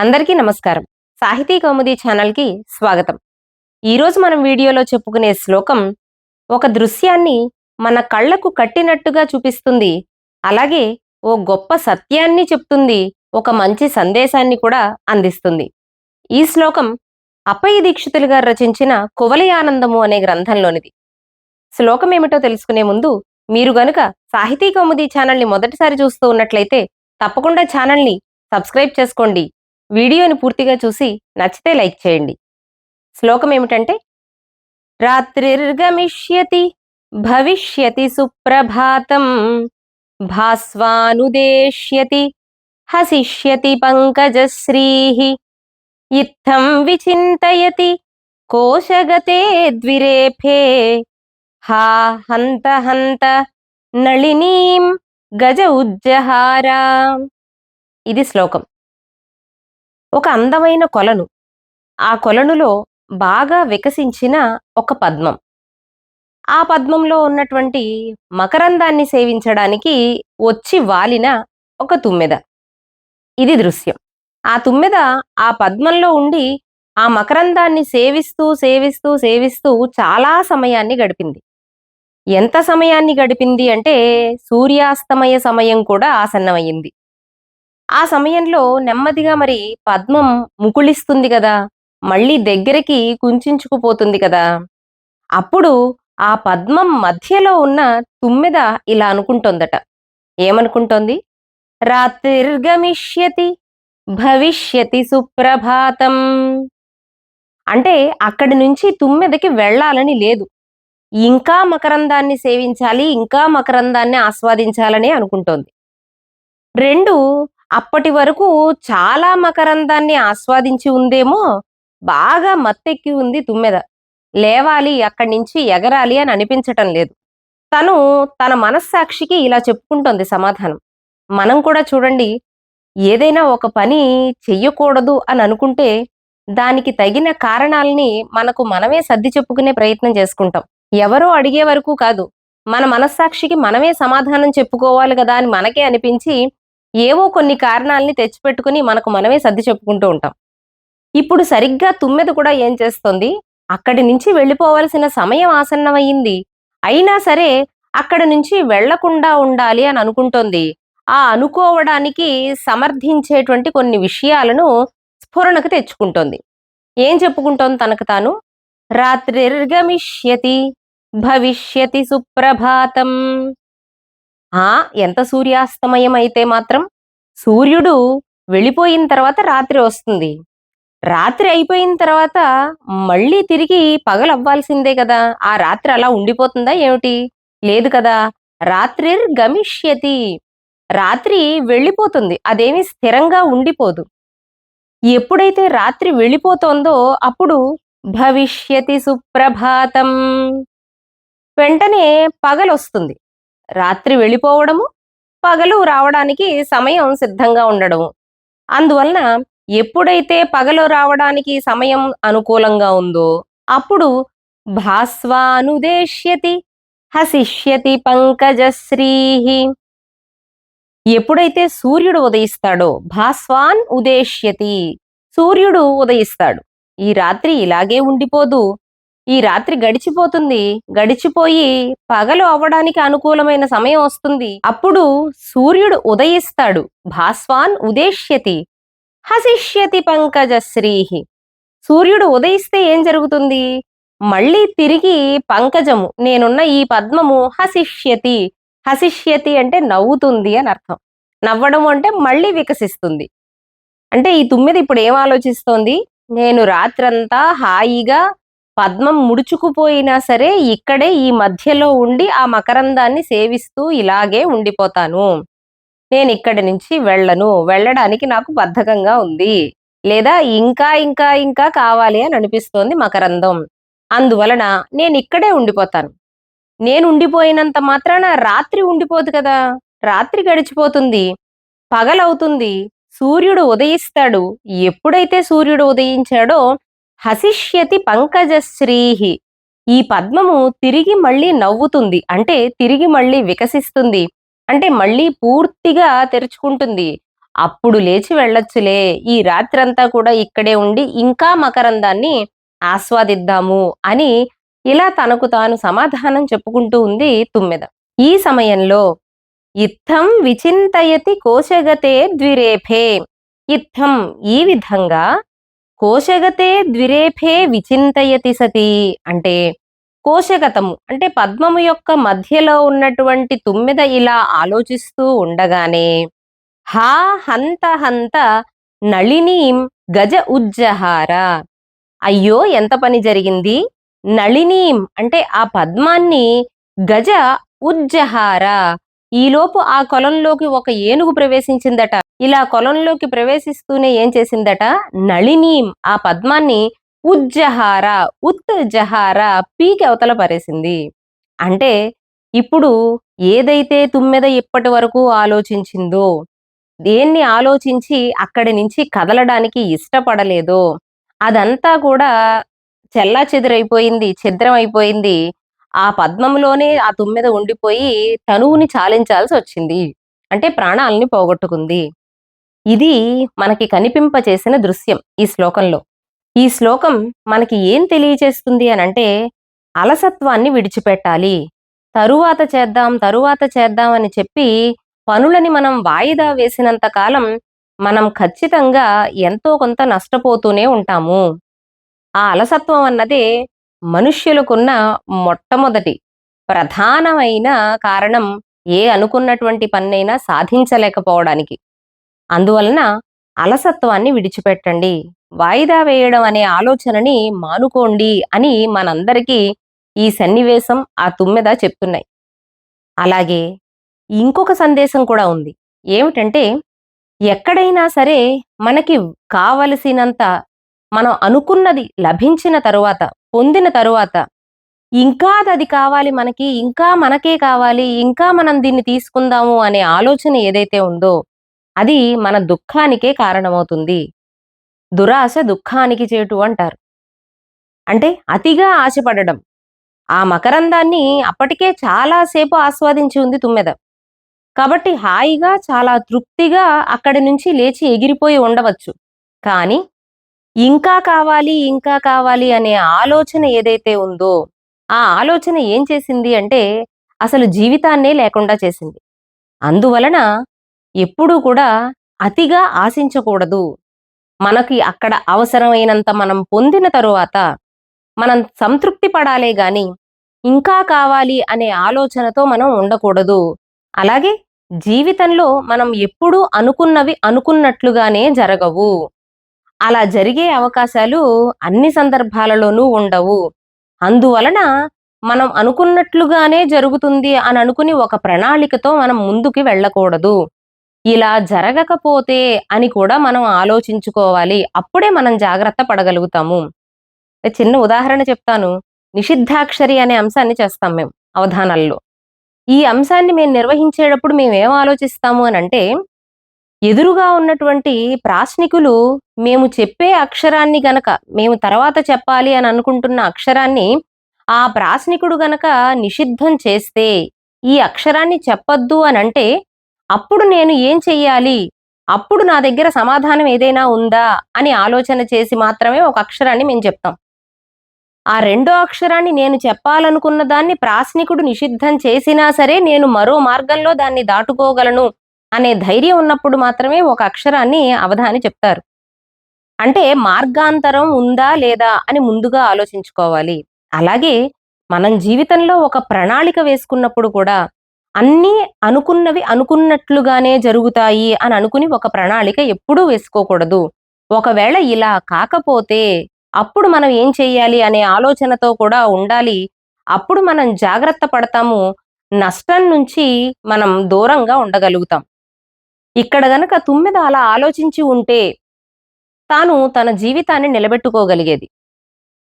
అందరికీ నమస్కారం. సాహితీ కౌముది ఛానల్కి స్వాగతం. ఈరోజు మనం వీడియోలో చెప్పుకునే శ్లోకం ఒక దృశ్యాన్ని మన కళ్ళకు కట్టినట్టుగా చూపిస్తుంది. అలాగే ఓ గొప్ప సత్యాన్ని చెప్తుంది. ఒక మంచి సందేశాన్ని కూడా అందిస్తుంది. ఈ శ్లోకం అప్పయ్య దీక్షితులు గారు రచించిన కువలయానందము అనే గ్రంథంలోనిది. శ్లోకం ఏమిటో తెలుసుకునే ముందు మీరు గనుక సాహితీ కౌముది ఛానల్ని మొదటిసారి చూస్తూ ఉన్నట్లయితే తప్పకుండా ఛానల్ని సబ్స్క్రైబ్ చేసుకోండి. వీడియోని పూర్తిగా చూసి నచ్చితే లైక్ చేయండి. శ్లోకం ఏమిటంటే రాత్రిర్గమిష్యతి భవిష్యతి సుప్రభాతం భాస్వానుదేశ్యతి హసిష్యతి పంకజశ్రీ ఇత్థం విచింతయతి కోశగతే ద్విరేఫే హా హంత హంత నళినీం గజ ఉజ్జహారా. ఇది శ్లోకం. ఒక అందమైన కొలను. ఆ కొలనులో బాగా వికసించిన ఒక పద్మం. ఆ పద్మంలో ఉన్నటువంటి మకరందాన్ని సేవించడానికి వచ్చి వాలిన ఒక తుమ్మెద. ఇది దృశ్యం. ఆ తుమ్మెద ఆ పద్మంలో ఉండి ఆ మకరందాన్ని సేవిస్తూ సేవిస్తూ సేవిస్తూ చాలా సమయాన్ని గడిపింది. ఎంత సమయాన్ని గడిపింది అంటే సూర్యాస్తమయ సమయం కూడా ఆసన్నమయ్యింది. ఆ సమయంలో నెమ్మదిగా మరి పద్మం ముకుళిస్తుంది కదా. మళ్ళీ దగ్గరికి కుంచుకుపోతుంది కదా. అప్పుడు ఆ పద్మం మధ్యలో ఉన్న తుమ్మెద ఇలా అనుకుంటోందట. ఏమనుకుంటోంది? రాత్రిర్గమిష్యతి భవిష్యతి సుప్రభాతం. అంటే అక్కడి నుంచి తుమ్మెదకి వెళ్ళాలని లేదు. ఇంకా మకరందాన్ని సేవించాలి ఇంకా మకరందాన్ని ఆస్వాదించాలని అనుకుంటోంది. రెండు అప్పటి వరకు చాలా మకరందాన్ని ఆస్వాదించి ఉందేమో బాగా మత్తెక్కి ఉంది తుమ్మెద. లేవాలి అక్కడి నుంచి ఎగరాలి అని అనిపించటం లేదు. తను తన మనస్సాక్షికి ఇలా చెప్పుకుంటోంది సమాధానం. మనం కూడా చూడండి ఏదైనా ఒక పని చెయ్యకూడదు అని అనుకుంటే దానికి తగిన కారణాలని మనకు మనమే సర్ది చెప్పుకునే ప్రయత్నం చేసుకుంటాం. ఎవరో అడిగే వరకు కాదు మన మనస్సాక్షికి మనమే సమాధానం చెప్పుకోవాలి కదా అని మనకే అనిపించి ఏవో కొన్ని కారణాలని తెచ్చిపెట్టుకుని మనకు మనమే సర్ది చెప్పుకుంటూ ఉంటాం. ఇప్పుడు సరిగ్గా తుమ్మెద కూడా ఏం చేస్తోంది? అక్కడి నుంచి వెళ్ళిపోవలసిన సమయం ఆసన్నమయ్యింది. అయినా సరే అక్కడి నుంచి వెళ్ళకుండా ఉండాలి అని అనుకుంటోంది. ఆ అనుకోవడానికి సమర్థించేటువంటి కొన్ని విషయాలను స్ఫురణకు తెచ్చుకుంటోంది. ఏం చెప్పుకుంటోంది తనకు తాను? రాత్రిర్గమిష్యతి భవిష్యతి సుప్రభాతం. ఆ ఎంత సూర్యాస్తమయం అయితే మాత్రం సూర్యుడు వెళ్ళిపోయిన తర్వాత రాత్రి వస్తుంది. రాత్రి అయిపోయిన తర్వాత మళ్ళీ తిరిగి పగలు అవ్వాల్సిందే కదా. ఆ రాత్రి అలా ఉండిపోతుందా ఏమిటి? లేదు కదా. రాత్రి గమిష్యతి రాత్రి వెళ్ళిపోతుంది. అదేమి స్థిరంగా ఉండిపోదు. ఎప్పుడైతే రాత్రి వెళ్ళిపోతోందో అప్పుడు భవిష్యతి సుప్రభాతం. వెంటనే పగలొస్తుంది. రాత్రి వెళ్ళిపోవడము పగలు రావడానికి సమయం సిద్ధంగా ఉండడము. అందువలన ఎప్పుడైతే పగలు రావడానికి సమయం అనుకూలంగా ఉందో అప్పుడు భాస్వానుదేశ్యతి హసిష్యతి పంకజశ్రీహి. ఎప్పుడైతే సూర్యుడు ఉదయిస్తాడో భాస్వాన్ ఉదేశ్యతి సూర్యుడు ఉదయిస్తాడు. ఈ రాత్రి ఇలాగే ఉండిపోదు. ఈ రాత్రి గడిచిపోతుంది. గడిచిపోయి పగలు అవ్వడానికి అనుకూలమైన సమయం వస్తుంది. అప్పుడు సూర్యుడు ఉదయిస్తాడు. భాస్వాన్ ఉదేశ్యతి. హసిష్యతి పంకజశ్రీహి సూర్యుడు ఉదయిస్తే ఏం జరుగుతుంది? మళ్ళీ తిరిగి పంకజము నేనున్న ఈ పద్మము హసిష్యతి. హసిష్యతి అంటే నవ్వుతుంది అని అర్థం. నవ్వడం అంటే మళ్ళీ వికసిస్తుంది. అంటే ఈ తుమ్మిది ఇప్పుడు ఏం ఆలోచిస్తోంది? నేను రాత్రంతా హాయిగా పద్మం ముడుచుకుపోయినా సరే ఇక్కడే ఈ మధ్యలో ఉండి ఆ మకరందాన్ని సేవిస్తూ ఇలాగే ఉండిపోతాను. నేను ఇక్కడి నుంచి వెళ్ళను. వెళ్ళడానికి నాకు బద్ధకంగా ఉంది. లేదా ఇంకా ఇంకా ఇంకా కావాలి అని అనిపిస్తోంది మకరందం. అందువలన నేను ఇక్కడే ఉండిపోతాను. నేను ఉండిపోయినంత మాత్రాన రాత్రి ఉండిపోదు కదా. రాత్రి గడిచిపోతుంది. పగలవుతుంది. సూర్యుడు ఉదయిస్తాడు. ఎప్పుడైతే సూర్యుడు ఉదయించాడో హసిష్యతి పంకజశ్రీహి. ఈ పద్మము తిరిగి మళ్ళీ నవ్వుతుంది. అంటే తిరిగి మళ్ళీ వికసిస్తుంది. అంటే మళ్ళీ పూర్తిగా తెరుచుకుంటుంది. అప్పుడు లేచి వెళ్ళొచ్చులే. ఈ రాత్రంతా కూడా ఇక్కడే ఉండి ఇంకా మకరందాన్ని ఆస్వాదిద్దాము అని ఇలా తనకు తాను సమాధానం చెప్పుకుంటూ ఉంది తుమ్మెద. ఈ సమయంలో ఇత్థం విచింతయతి కోశగతే ద్విరేఫే. ఇత్థం ఈ విధంగా కోశగతే ద్విరేఫే విచింతయతి సతి అంటే కోశగతము అంటే పద్మము యొక్క మధ్యలో ఉన్నటువంటి తుమ్మెద ఇలా ఆలోచిస్తూ ఉండగానే హా హంత హంత నళినీం గజ ఉజ్జహార. అయ్యో ఎంత పని జరిగింది? నళినీం అంటే ఆ పద్మాన్ని గజ ఉజ్జహార. ఈలోపు ఆ కొలంలోకి ఒక ఏనుగు ప్రవేశించిందట. ఇలా కొలంలోకి ప్రవేశిస్తూనే ఏం చేసిందట? నళిని ఆ పద్మాన్ని ఉజ్జహార ఉత్జహార పీకి అవతల పరేసింది. అంటే ఇప్పుడు ఏదైతే తుమ్మెద ఇప్పటి వరకు ఆలోచించిందో దేన్ని ఆలోచించి అక్కడి నుంచి కదలడానికి ఇష్టపడలేదో అదంతా కూడా చెల్లా చెదిరైపోయింది ఛిద్రం అయిపోయింది ఆ పద్మంలోనే ఆ తుమ్మెద ఉండిపోయి తనువుని చాలించాల్సి వచ్చింది అంటే ప్రాణాలని పోగొట్టుకుంది. ఇది మనకి కనిపింప చేసిన దృశ్యం ఈ శ్లోకంలో. ఈ శ్లోకం మనకి ఏం తెలియచేస్తుంది అని అంటే అలసత్వాన్ని విడిచిపెట్టాలి. తరువాత చేద్దాం తరువాత చేద్దాం అని చెప్పి పనులని మనం వాయిదా వేసినంత కాలం మనం ఖచ్చితంగా ఎంతో కొంత నష్టపోతూనే ఉంటాము. ఆ అలసత్వం అన్నదే మనుష్యులకున్న మొట్టమొదటి ప్రధానమైన కారణం ఏ అనుకున్నటువంటి పన్నైనా సాధించలేకపోవడానికి. అందువలన అలసత్వాన్ని విడిచిపెట్టండి. వాయిదా వేయడం అనే ఆలోచనని మానుకోండి అని మనందరికీ ఈ సన్నివేశం ఆ తుమ్మెద చెప్తున్నాయి. అలాగే ఇంకొక సందేశం కూడా ఉంది. ఏమిటంటే ఎక్కడైనా సరే మనకి కావలసినంత మనం అనుకున్నది లభించిన తరువాత పొందిన తరువాత ఇంకా అది కావాలి మనకి ఇంకా మనకే కావాలి ఇంకా మనం దీన్ని తీసుకుందాము అనే ఆలోచన ఏదైతే ఉందో అది మన దుఃఖానికే కారణమవుతుంది. దురాశ దుఃఖానికి చేటు అంటారు. అంటే అతిగా ఆశపడడం. ఆ మకరందాన్ని అప్పటికే చాలాసేపు ఆస్వాదించి ఉంది తుమ్మెద. కాబట్టి హాయిగా చాలా తృప్తిగా అక్కడి నుంచి లేచి ఎగిరిపోయి ఉండవచ్చు. కానీ ఇంకా కావాలి ఇంకా కావాలి అనే ఆలోచన ఏదైతే ఉందో ఆ ఆలోచన ఏం చేసింది అంటే అసలు జీవితాన్నే లేకుండా చేసింది. అందువలన ఎప్పుడూ కూడా అతిగా ఆశించకూడదు. మనకి అక్కడ అవసరమైనంత మనం పొందిన తరువాత మనం సంతృప్తి పడాలే గాని ఇంకా కావాలి అనే ఆలోచనతో మనం ఉండకూడదు. అలాగే జీవితంలో మనం ఎప్పుడూ అనుకున్నవి అనుకున్నట్లుగానే జరగవు. అలా జరిగే అవకాశాలు అన్ని సందర్భాలలోనూ ఉండవు. అందువలన మనం అనుకున్నట్లుగానే జరుగుతుంది అని అనుకుని ఒక ప్రణాళికతో మనం ముందుకు వెళ్ళకూడదు. ఇలా జరగకపోతే అని కూడా మనం ఆలోచించుకోవాలి. అప్పుడే మనం జాగ్రత్త పడగలుగుతాము. చిన్న ఉదాహరణ చెప్తాను. నిషిద్ధాక్షరి అనే అంశాన్ని చేస్తాం మేము అవధానాల్లో. ఈ అంశాన్ని మేము నిర్వహించేటప్పుడు మేము ఏం ఆలోచిస్తాము అని అంటే ఎదురుగా ఉన్నటువంటి ప్రాశ్నికులు మేము చెప్పే అక్షరాన్ని గనక మేము తర్వాత చెప్పాలి అని అనుకుంటున్న అక్షరాన్ని ఆ ప్రాశ్నికుడు గనక నిషిద్ధం చేస్తే ఈ అక్షరాన్ని చెప్పొద్దు అని అంటే అప్పుడు నేను ఏం చెయ్యాలి? అప్పుడు నా దగ్గర సమాధానం ఏదైనా ఉందా? అని ఆలోచన చేసి మాత్రమే ఒక అక్షరాన్ని మేము చెప్తాం. ఆ రెండో అక్షరాన్ని నేను చెప్పాలనుకున్న దాన్ని ప్రాశ్నికుడు నిషిద్ధం చేసినా సరే నేను మరో మార్గంలో దాన్ని దాటుకోగలను అనే ధైర్యం ఉన్నప్పుడు మాత్రమే ఒక అక్షరాన్ని అవధాని చెప్తారు. అంటే మార్గాంతరం ఉందా లేదా అని ముందుగా ఆలోచించుకోవాలి. అలాగే మనం జీవితంలో ఒక ప్రణాళిక వేసుకున్నప్పుడు కూడా అన్నీ అనుకున్నవి అనుకున్నట్లుగానే జరుగుతాయి అని అనుకుని ఒక ప్రణాళిక ఎప్పుడూ వేసుకోకూడదు. ఒకవేళ ఇలా కాకపోతే అప్పుడు మనం ఏం చేయాలి అనే ఆలోచనతో కూడా ఉండాలి. అప్పుడు మనం జాగ్రత్త పడతాము. నష్టం నుంచి మనం దూరంగా ఉండగలుగుతాం. ఇక్కడ గనక తుమ్మెద అలా ఆలోచించి ఉంటే తాను తన జీవితాన్ని నిలబెట్టుకోగలిగేది.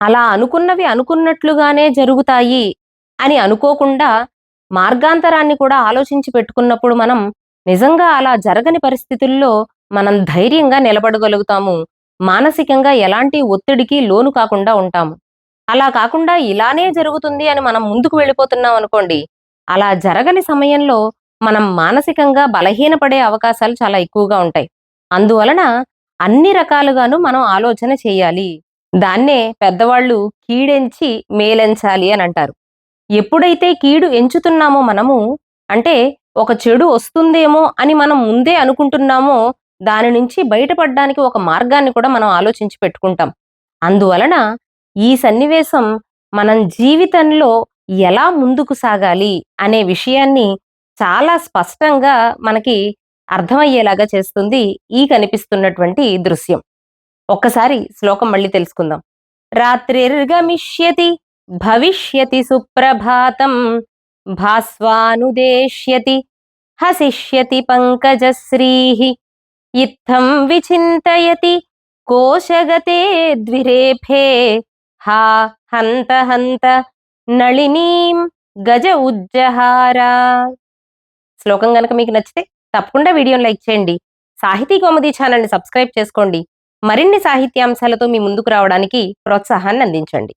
అలా అనుకున్నవి అనుకున్నట్లుగానే జరుగుతాయి అని అనుకోకుండా మార్గాంతరాన్ని కూడా ఆలోచించి పెట్టుకున్నప్పుడు మనం నిజంగా అలా జరగని పరిస్థితుల్లో మనం ధైర్యంగా నిలబడగలుగుతాము. మానసికంగా ఎలాంటి ఒత్తిడికి లోను కాకుండా ఉంటాము. అలా కాకుండా ఇలానే జరుగుతుంది అని మనం ముందుకు వెళ్ళిపోతున్నాం అనుకోండి అలా జరగని సమయంలో మనం మానసికంగా బలహీనపడే అవకాశాలు చాలా ఎక్కువగా ఉంటాయి. అందువలన అన్ని రకాలుగాను మనం ఆలోచన చేయాలి. దాన్నే పెద్దవాళ్ళు కీడెంచి మేలెంచాలి అని అంటారు. ఎప్పుడైతే కీడు ఎంచుతున్నామో మనము అంటే ఒక చెడు వస్తుందేమో అని మనం ముందే అనుకుంటున్నామో దాని నుంచి బయటపడడానికి ఒక మార్గాన్ని కూడా మనం ఆలోచించి పెట్టుకుంటాం. అందువలన ఈ సన్నివేశం మనం జీవితంలో ఎలా ముందుకు సాగాలి అనే విషయాన్ని చాలా స్పష్టంగా మనకి అర్థమయ్యేలాగా చేస్తుంది ఈ కనిపిస్తున్నటువంటి దృశ్యం. ఒక్కసారి శ్లోకం మళ్ళీ తెలుసుకుందాం. రాత్రిర్గమిష్యతి భవిష్యతి సుప్రభాతం భాస్వానుదేశ్యతి హసిష్యతి పంకజశ్రీ ఇత్థం విచింతయతి కోశగతే ద్విరేఫే హా హంత హంత నళినీం గజ ఉజ్జహారా. శ్లోకం గనక మీకు నచ్చితే తప్పకుండా వీడియోని లైక్ చేయండి. సాహితీ కోమది ఛానల్ని సబ్స్క్రైబ్ చేసుకోండి. మరిన్ని సాహిత్యాంశాలతో మీ ముందుకు రావడానికి ప్రోత్సాహాన్ని అందించండి.